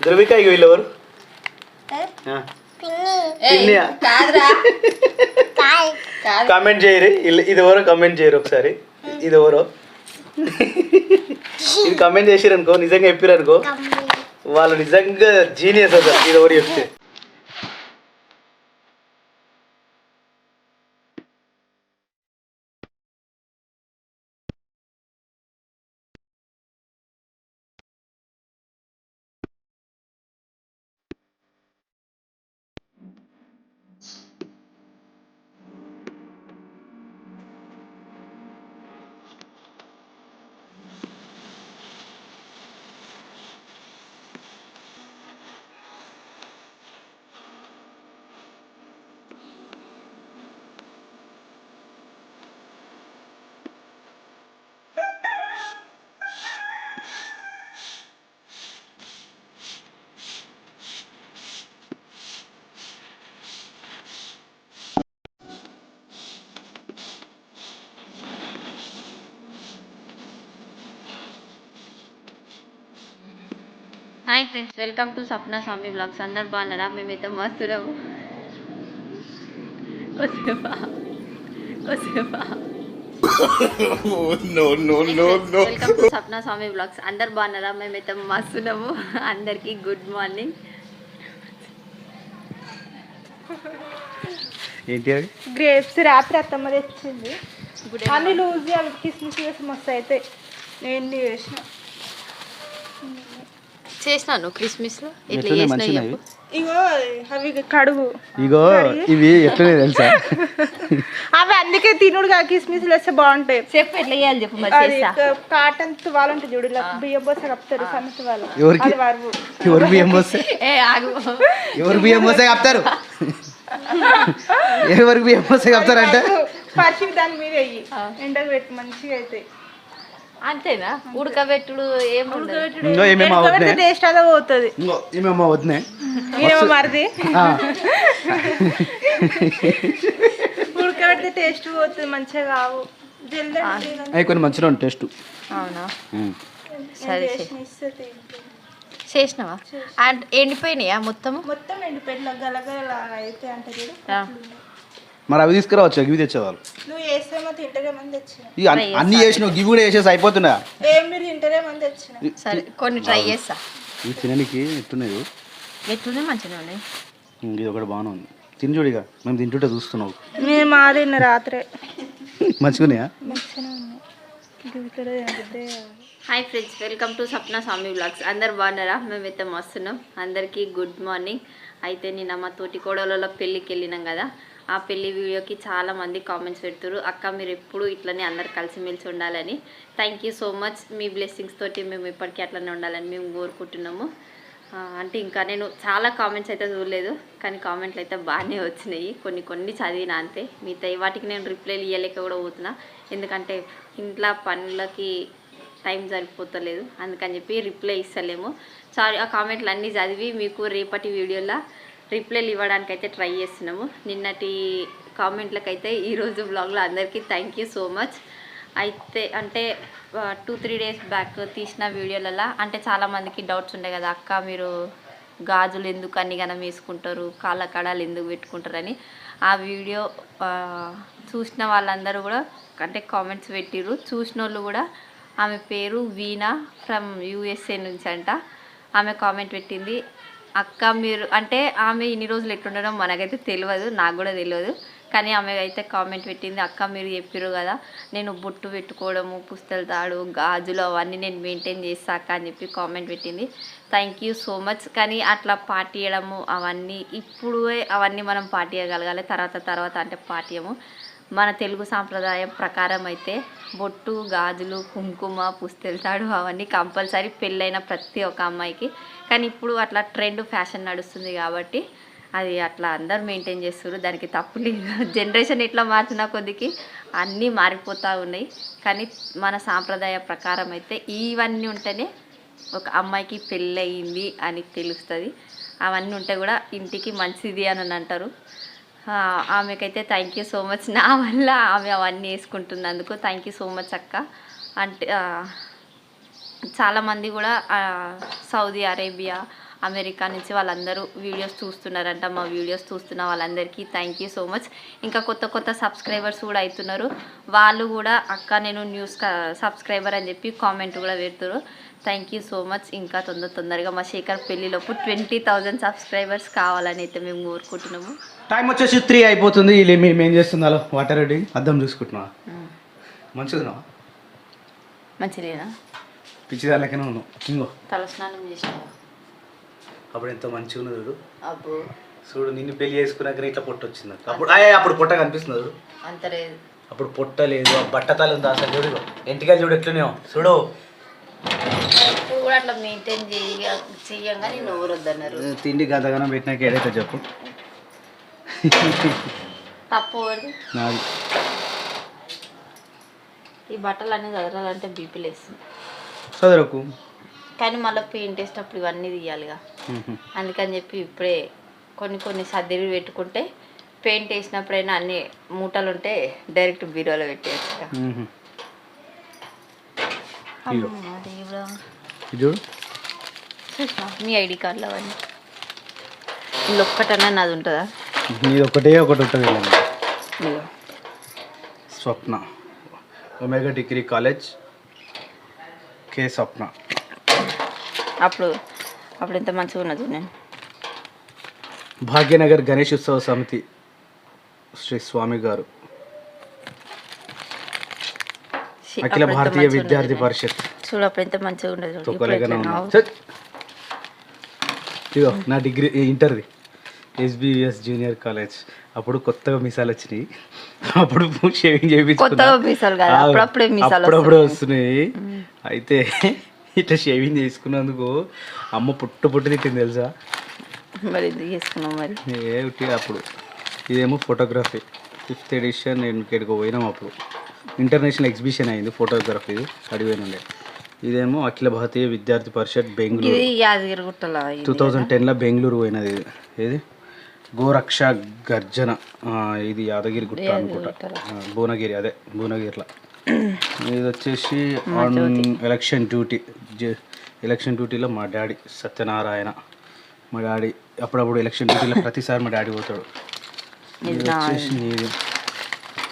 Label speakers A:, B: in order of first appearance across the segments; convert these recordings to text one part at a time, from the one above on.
A: ధృవిక ఇక వీళ్ళు ఎవరు ఆ, పిన్నియా?
B: కాదురా. కాదు.
A: కామెంట్ చేయరు. ఇది ఎవరో కామెంట్ చేయరు ఒకసారి. ఇది ఎవరో ఇది కామెంట్ చేసిరు అనుకో నిజంగా చెప్పారు అనుకో వాళ్ళు నిజంగా జీనియస్ అసలు. ఇది ఎవరు చెప్తే?
C: Hi friends welcome to Sapna Swami blogs అందరు బాగున్నారా? మేమైతే మస్తున్నాము వసేపా welcome to Sapna Swami blogs అందరు బాగున్నారా? మేమైతే మస్తున్నాము అందరికీ గుడ్ మార్నింగ్
A: ఏంటి
B: గ్రేప్స్ రాత్రి అత్తమ్మ తెచ్చింది. అన్ని లూజ్ అవి కిస్మిస్ వేసి మస్తు అయితే నేను చేసిన.
C: చేసినాను క్రిస్మస్లో. ఇట్లా
A: ఎట్లున్నాయి?
C: చేసిన
B: ఇగో అవి కడుగు.
A: ఇగో ఇవి ఎట్లనే తెలుసా?
B: అవి అందుకే తినుడుగా కిస్మిస్ వేస్తే బాగుంటాయి.
C: చెప్పు ఎట్లా చేయాలి చెప్పు
B: కాటన్ తువాలంటే చూడు ఇలా బియ్యం పోస కప్తారు సన్న తువాల.
A: ఎవరికి? ఎవరు బియ్యం
C: ఏ ఆగు.
A: ఎవరు బియ్యం పోస్తే కప్తారు ఎవరికి బియ్యం పోస్తే కప్తారంటే
B: పరిచి దాని మీద ఎండకు పెట్టి మంచిగా అయితే.
C: అంతేనా? ఉడకబెట్టుడు ఏముండదు.
A: ఇంకో ఏమేమో
B: టేస్ట్ అదే పోతుంది.
A: ఇంకో ఏమేమో వద్దే
B: ఏమో మరిది.
A: ఆ,
B: ఉడకబెడితే టేస్ట్ పోతుంది మంచిగా కావు. జల్దీ
A: అవి కొన్ని మంచిగా ఉంటాయి టేస్ట్
C: అవునా? సరే సరే
B: ఇస్తుంది
C: చేసినావా? అండ్ ఎండిపోయినాయా మొత్తము?
B: మొత్తం ఎండిపోయిన గలగల అయితే అంటే చూడు.
C: ఆ.
A: మరి అవి తీసుకురావచ్చు? ఇవి తెచ్చేవాళ్ళు? ఇక అన్ని- అన్ని చేసినావు ఇవి కూడా వేసేసి అయిపోతున్నా
C: సరే కొన్ని ట్రై చేస్తా.
A: ఇవి తినడానికి ఎట్టున్నాయి
C: ఎట్లునే మంచిగా ఉన్నాయి.
A: ఇది ఒకటి బాగానే ఉంది. తిని చూడిగా మేము తింటుంటే చూస్తున్నావు.
B: మేము మా తిన్న రాత్రే.
A: మంచిగున్నాయా?
B: మంచిగా.
C: Hi friends welcome to Sapna Swami blogs అందరు బాగున్నారా? మేమైతే మస్తున్నాం. అందరికీ గుడ్ మార్నింగ్ అయితే నేను మా తోటి కోడలలో పెళ్ళికి వెళ్ళినాం కదా. ఆ పెళ్ళి వీడియోకి చాలా మంది కామెంట్స్ పెడుతున్నారు అక్క మీరు ఎప్పుడు ఇట్లనే అందరు కలిసిమెలిసి ఉండాలని. థ్యాంక్ యూ సో మచ్ మీ బ్లెస్సింగ్స్ తోటి మేము ఇప్పటికీ అట్లనే ఉండాలని మేము కోరుకుంటున్నాము. అంటే ఇంకా నేను చాలా కామెంట్స్ అయితే చూడలేదు కానీ కామెంట్లు అయితే బాగానే వచ్చినాయి. కొన్ని కొన్ని చదివిన అంతే. మిగతా వాటికి నేను రిప్లైలు ఇవ్వలేక కూడా పోతున్నా. ఎందుకంటే ఇంట్లో పనులకి టైం సరిపోతలేదు. అందుకని చెప్పి రిప్లై ఇస్తలేము. సారీ ఆ కామెంట్లు అన్నీ చదివి మీకు రేపటి వీడియోలో రిప్లైలు ఇవ్వడానికి అయితే ట్రై చేస్తున్నాము. నిన్నటి కామెంట్లకైతే ఈరోజు బ్లాగ్లో అందరికీ థ్యాంక్ యూ సో మచ్ అయితే అంటే టూ త్రీ డేస్ బ్యాక్ తీసిన వీడియోలలో అంటే చాలామందికి డౌట్స్ ఉండే కదా అక్క మీరు గాజులు ఎందుకు అన్ని గనం వేసుకుంటారు కాళ్ళ కడాలు ఎందుకు పెట్టుకుంటారని. ఆ వీడియో చూసిన వాళ్ళందరూ కూడా అంటే కామెంట్స్ పెట్టిరు చూసిన వాళ్ళు కూడా ఆమె పేరు వీణా ఫ్రమ్ యూఎస్ఏ నుంచి అంట ఆమె కామెంట్ పెట్టింది అక్క మీరు అంటే ఆమె ఇన్ని రోజులు ఎట్లుండడం మనకైతే తెలియదు నాకు కూడా తెలియదు కానీ ఆమె అయితే కామెంట్ పెట్టింది అక్క మీరు చెప్పారు కదా నేను బొట్టు పెట్టుకోవడము పుస్తల తాడు గాజులు అవన్నీ నేను మెయింటైన్ చేస్తాక అని చెప్పి కామెంట్ పెట్టింది. థ్యాంక్ యూ సో మచ్ కానీ అట్లా పాటియడము అవన్నీ ఇప్పుడు అవన్నీ మనం పాటియగలగాలి తర్వాత తర్వాత అంటే పాటియము. మన తెలుగు సాంప్రదాయం ప్రకారం అయితే బొట్టు గాజులు కుంకుమ పుస్తెళ్తాడు అవన్నీ కంపల్సరీ పెళ్ళైన ప్రతి ఒక్క అమ్మాయికి. కానీ ఇప్పుడు అట్లా ట్రెండ్ ఫ్యాషన్ నడుస్తుంది కాబట్టి అది అట్లా అందరు మెయింటైన్ చేస్తారు దానికి తప్పు లేదు. జనరేషన్ ఎట్లా మార్చిన కొద్దికి అన్నీ మారిపోతూ ఉన్నాయి. కానీ మన సాంప్రదాయ ప్రకారం అయితే ఇవన్నీ ఉంటేనే ఒక అమ్మాయికి పెళ్ళయింది అని తెలుస్తుంది. అవన్నీ ఉంటే కూడా ఇంటికి మంచిది అని అంటారు. ఆమెకైతే థ్యాంక్ యూ సో మచ్ నా వల్ల ఆమె అవన్నీ వేసుకుంటున్నందుకు థ్యాంక్ యూ సో మచ్ అక్క. అంటే చాలామంది కూడా సౌదీ అరేబియా అమెరికా నుంచి వాళ్ళందరూ వీడియోస్ చూస్తున్నారంట. మా వీడియోస్ చూస్తున్న వాళ్ళందరికీ థ్యాంక్ యూ సో మచ్ ఇంకా కొత్త కొత్త సబ్స్క్రైబర్స్ కూడా అవుతున్నారు వాళ్ళు కూడా అక్క నేను న్యూస్ సబ్స్క్రైబర్ అని చెప్పి కామెంట్ కూడా పెడుతున్నారు థ్యాంక్ యూ సో మచ్ ఇంకా తొందర తొందరగా మా శేఖర్ పెళ్ళిలోపు ట్వంటీ థౌజండ్ సబ్స్క్రైబర్స్ కావాలని అయితే మేము కోరుకుంటున్నాము.
A: టైం వచ్చేసి త్రీ అయిపోతుంది. వీళ్ళు మేము ఏం చేస్తుందో వాటర్ రెడీ అద్దం చూసుకుంటున్నా. మంచిదినా
C: మంచిదేనా
A: పిచ్చిదానికనే ఉన్నావు. ఇంకో.
C: తలస్నానం చేసినావా
A: అప్పుడు ఎంత మంచిగా ఉన్నది చూడు. చూడు నిన్ను పెళ్ళి చేసుకున్నాక ఇట్లా పొట్ట వచ్చింది. అప్పుడు అయ్యే అప్పుడు పొట్ట కనిపిస్తుంది చూడు.
C: అంత లేదు.
A: అప్పుడు పొట్ట లేదు. ఆ బట్టతలు ఉంది అసలు చూడు ఇగో. ఎంటికలు చూడు ఎట్లున్నావు చూడు.
C: కూడా అట్లా మెయింటైన్ చేయ చెయ్యంగా నేను ఊరొద్దన్నారు
A: తిండి గంతగానం పెట్టినాక ఏదైతే చెప్పు.
C: తప్పు?
A: నాది.
C: ఈ బట్టలు అన్నీ చదరాలంటే బీపీ లేస్తుంది.
A: చదువుకు
C: కానీ మళ్ళీ పెయింట్ వేసేటప్పుడు ఇవన్నీ తీయాలిగా. అందుకని చెప్పి ఇప్పుడే కొన్ని కొన్ని సర్దిరి పెట్టుకుంటే పెయింట్ వేసినప్పుడైనా అన్ని మూటలు ఉంటే డైరెక్ట్ బీరోలో పెట్టేయచ్చు చూసినా మీ ఐడి కార్డులు అవన్నీ. ఇందులో ఒక్కటన్నా నాది ఉంటుందా?
A: నీది ఒకటే ఒకటి ఉంటుంది. స్వప్న. ఒమేగా డిగ్రీ కాలేజ్ కే స్వప్న.
C: అప్పుడు అప్పుడు ఎంత మంచిగా ఉన్నది నేను.
A: భాగ్యనగర్ గణేష్ ఉత్సవ సమితి శ్రీ స్వామి గారు. అఖిల భారతీయ విద్యార్థి పరిషత్.
C: చూడు అప్పుడు ఎంత మంచిగా ఉండదు
A: నా డిగ్రీ ఇంటర్ది. SBS junior college. అప్పుడు కొత్తగా మిసాలు వచ్చినాయి. అప్పుడు షేవింగ్
C: కాదు, అప్పుడప్పుడే
A: వస్తున్నాయి. అయితే ఇట్లా షేవింగ్ చేసుకున్నందుకు అమ్మ పుట్టు పుట్టు తిట్టింది తెలుసా?
C: మరి మరి?
A: ఏ ఉట్టి అప్పుడు. ఇదేమో ఫోటోగ్రఫీ ఫిఫ్త్ ఎడిషన్ నేను ఇక్కడికి పోయినాం అప్పుడు. ఇంటర్నేషనల్ ఎగ్జిబిషన్ అయింది ఫోటోగ్రఫీ అడిగిపోయినండే. ఇదేమో అఖిల భారతీయ విద్యార్థి పరిషత్ బెంగళూరు. టూ థౌజండ్ టెన్లో బెంగళూరు పోయినది. ఇది ఏది? గోరక్ష గర్జన ఇది యాదగిరి గుట్ట అనుకుంటా. భువనగిరి అదే భువనగిరిలో. ఇది వచ్చేసి ఆన్ ఎలక్షన్ డ్యూటీ ఎలక్షన్ డ్యూటీలో మా డాడీ సత్యనారాయణ. మా డాడీ అప్పుడప్పుడు ఎలక్షన్ డ్యూటీలో ప్రతిసారి మా డాడీ పోతాడు. ఇది వచ్చేసి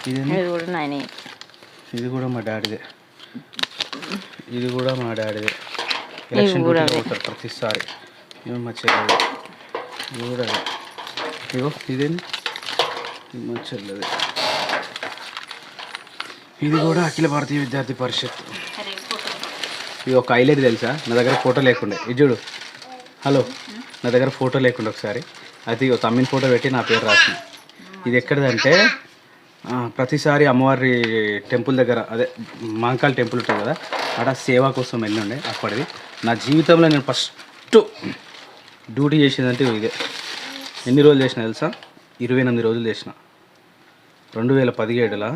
A: ఇది
C: కూడా నాయనే.
A: ఇది కూడా మా డాడీదే. ఇది కూడా మా డాడీదే. ఎలక్షన్ డ్యూటీలో పోతారు ప్రతిసారి. ఇవి మా చెల్లెది. ఇది కూడా ఇగో ఇదేంటి ఇది? కూడా అఖిల భారతీయ విద్యార్థి పరిషత్. ఇది ఒక హైలైట్ తెలుసా? నా దగ్గర ఫోటో లేకుండే. ఇది చూడు. హలో. నా దగ్గర ఫోటో లేకుండా ఒకసారి. అయితే ఇగో తమ్మిన ఫోటో పెట్టి నా పేరు రాసిన. ఇది ఎక్కడిదంటే ప్రతిసారి అమ్మవారి టెంపుల్ దగ్గర అదే మాంకాల్ టెంపుల్ ఉంటుంది కదా? అక్కడ సేవ కోసం వెళ్ళిండే అప్పటిది. నా జీవితంలో నేను ఫస్ట్ డ్యూటీ చేసిందంటే ఇదే. ఎన్ని రోజులు చేసిన తెలుసా? ఇరవై ఎనిమిది రోజులు చేసిన. రెండు వేల పదిహేడులో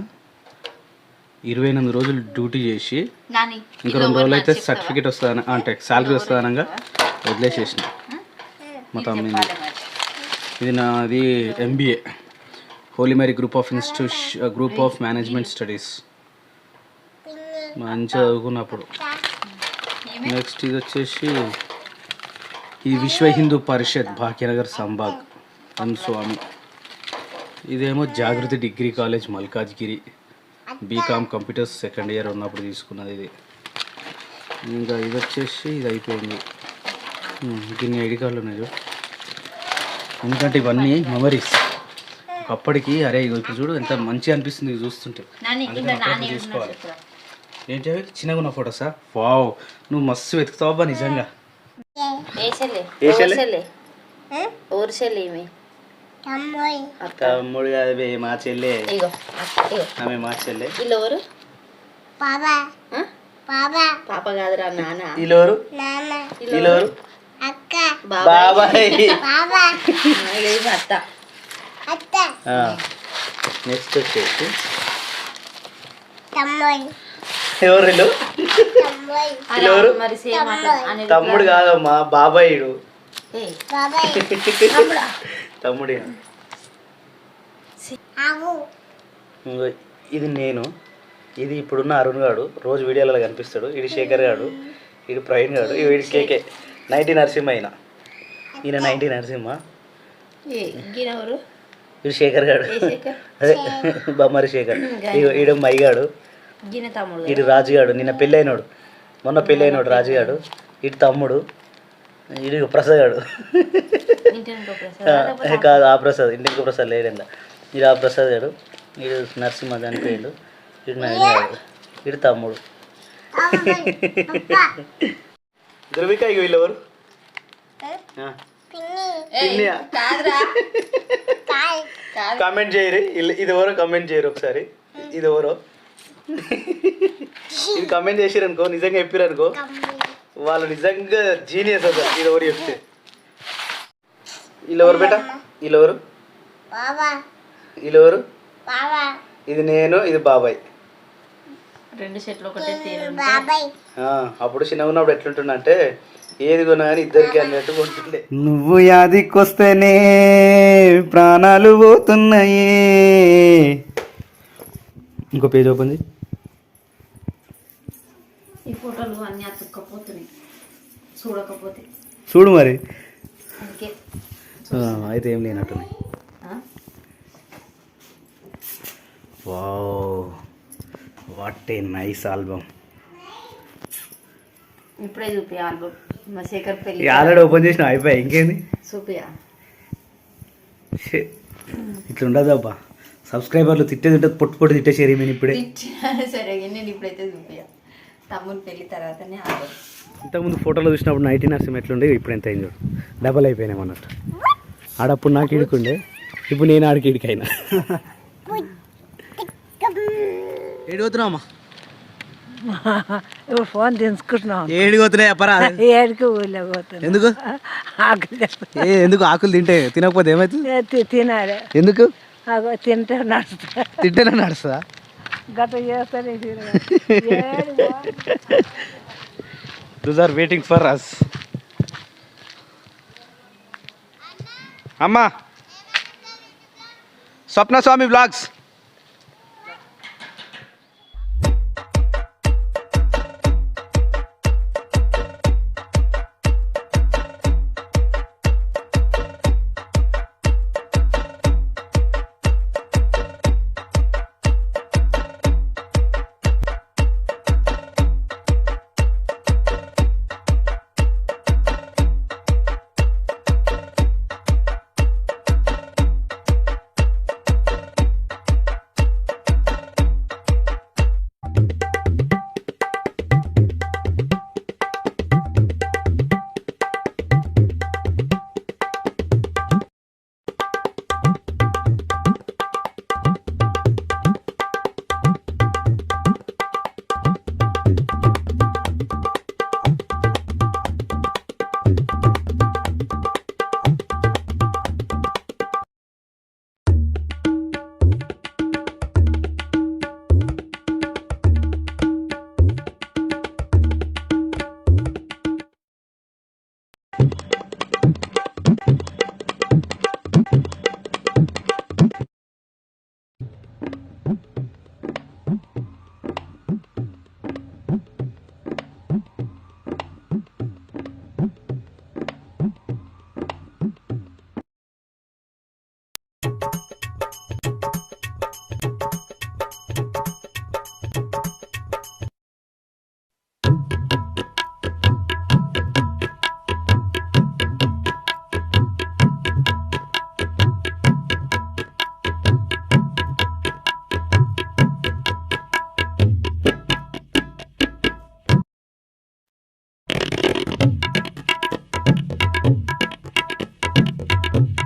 A: ఇరవై ఎనిమిది రోజులు డ్యూటీ చేసి
C: నాని
A: ఇంకా రెండు రోజులు అయితే సర్టిఫికేట్ వస్తుందని అంటే శాలరీ వస్తుందనగా వదిలేసేసిన. మా తమ్మింది ఇది నాది MBA Holy Mary group of institute group of management studies మంచి చదువుకున్నప్పుడు. నెక్స్ట్ ఇది వచ్చేసి ఈ విశ్వ హిందూ పరిషత్ భాగ్యనగర్ సంబాగ్ ఎం స్వామి ఇదేమో Jagruthi degree college Malkajgiri. BCom computers second year ఉన్నప్పుడు తీసుకున్నది ఇది. ఇంకా ఇది వచ్చేసి ఇది అయిపోయింది. దీన్ని ఐడి కార్డులు ఉన్నాయి. ఎందుకంటే ఇవన్నీ మెమరీస్. అప్పటికి అరే ఇగో ఇప్పుడు చూడు ఎంత మంచిగా అనిపిస్తుంది ఇది చూస్తుంటే. చూసుకోవాలి ఏంటి అవి? చిన్నగా ఉన్న ఫోటోసా? వావ్ నువ్వు మస్తు వెతుకుతావబ్బా నిజంగా. తమ్ముడు. కాదు మా చెల్లె.
C: ఇగో అక్క,
A: ఆమె మా చెల్లె.
C: వీళ్ళు ఎవరు? పాప. కాదురా నాన్న.
A: వీళ్ళెవరు బాబాయ్.
C: లేదు అత్త.
A: నెక్స్ట్ వచ్చేసి. ఎవరు వీళ్ళు?
C: అలా
A: ఎవరు?
C: అని
A: తమ్ముడు. కాదమ్మా బాబాయిడు.
C: ఏయ్,
A: తమ్ముడు. ఇది నేను. ఇది ఇప్పుడున్న అరుణ్ గాడు. రోజు వీడియోలలో కనిపిస్తాడు. ఇది శేఖర్ గాడు వీడు ప్రవీణ్ గారు వీడి కేకే. నైన్టీ నరసింహ. ఈయన ఈయన నైన్టీ నరసింహ వీడు శేఖర్
C: శేఖర్?
A: అదే బొమ్మరి శేఖర్. ఈడు మైగాడు
C: గిన తమ్ముడు
A: ఇటు రాజుగాడు నిన్న పెళ్ళైనోడు. మొన్న పెళ్ళైనోడు రాజుగాడు ఇటు తమ్ముడు. ఇటు గాడు. ఆ, కాదు ఆ ప్రసాద్. ఇంటికి ప్రసాద్ లేడండి ఇటు ఆ ప్రసాద్ గాడు ఇటు నరసింహ చనిపోయాడు ఇటు నాయనగాడు ఇటు తమ్ముడు. ధృవిక ఇక వీళ్ళెవరు? కామెంట్ చేయరు. ఇది ఎవరో కామెంట్ చేయరు ఒకసారి. ఇది ఎవరో? ఇది కామెంట్ చేసిరు అనుకో నిజంగా చెప్పారు అనుకో వాళ్ళు నిజంగా జీనియస్ అసలు. ఇది ఎవరు చెప్తే? ఎవరు బేట? వీళ్ళు ఎవరు ఇది నేను ఇది బాబాయ్.
C: రెండు చెట్లు ఒకటే తీరు
A: ఆ, అప్పుడు చిన్నగా ఉన్నప్పుడు ఎట్లుంటున్నా అంటే ఏది కొన్నా కానీ ఇద్దరికి అన్నట్టు కొంటుండే నువ్వు యాదికొస్తేనే ప్రాణాలు పోతున్నాయి. ఇంకో పేజ్ ఓపెన్ చేయి.
C: ఈ ఫోటోలు అన్ని అతుక్కపోతున్నాయి. చూడకపోతే.
A: చూడు మరి. అయితే ఏం లేనట్టున్నాయి.
C: ఆ?
A: Wow. What a nice album
C: ఇప్పుడే చూపి ఆల్బమ్ మా శేఖర్ పెళ్ళి
A: ఆల్రెడీ ఓపెన్ చేసిన అయిపోయి? ఇంకేంది?
C: చూపియా.
A: ఇట్లా ఉండదు అబ్బా. సబ్స్క్రైబర్లు తిట్టేది ఉంటుంది పొట్టు పొట్టు తిట్టేసారు నేను ఇప్పుడే.
C: సరే నేను ఇప్పుడైతే చూపియా. తమ్ముడు పెళ్ళి తర్వాతనే ఆల్బమ్.
A: ఇంతకుముందు ఫోటోలో చూసినప్పుడు నైటీ నర్సింగ్ ఎట్లుండే ఇప్పుడు ఎంత అయింది. డబల్ అయిపోయినాయి అన్నట్టు ఆడప్పుడు నాకు ఇడుకుండే ఇప్పుడు నేను ఆడికి ఇడికైనా ఏడిపోతున్నావమ్మా
B: ఇప్పుడు ఫోన్ తీసుకుంటున్నాం
A: ఏడిపోతున్నాయి అప్పరా?
B: ఏడికి ఊళ్ళో పోతున్నాం.
A: ఎందుకు?
B: ఆకలి
A: ఏ ఎందుకు? ఆకులు తింటే తినకపోతే ఏమవుతుంది
B: తి- తినాలి.
A: ఎందుకు?
B: తింటే నడుస్తా.
A: తింటేనే
B: చేస్తానే
A: ఆర్ వెయిటింగ్ ఫర్ అస్ అమ్మా స్వప్న స్వామి బ్లాగ్స్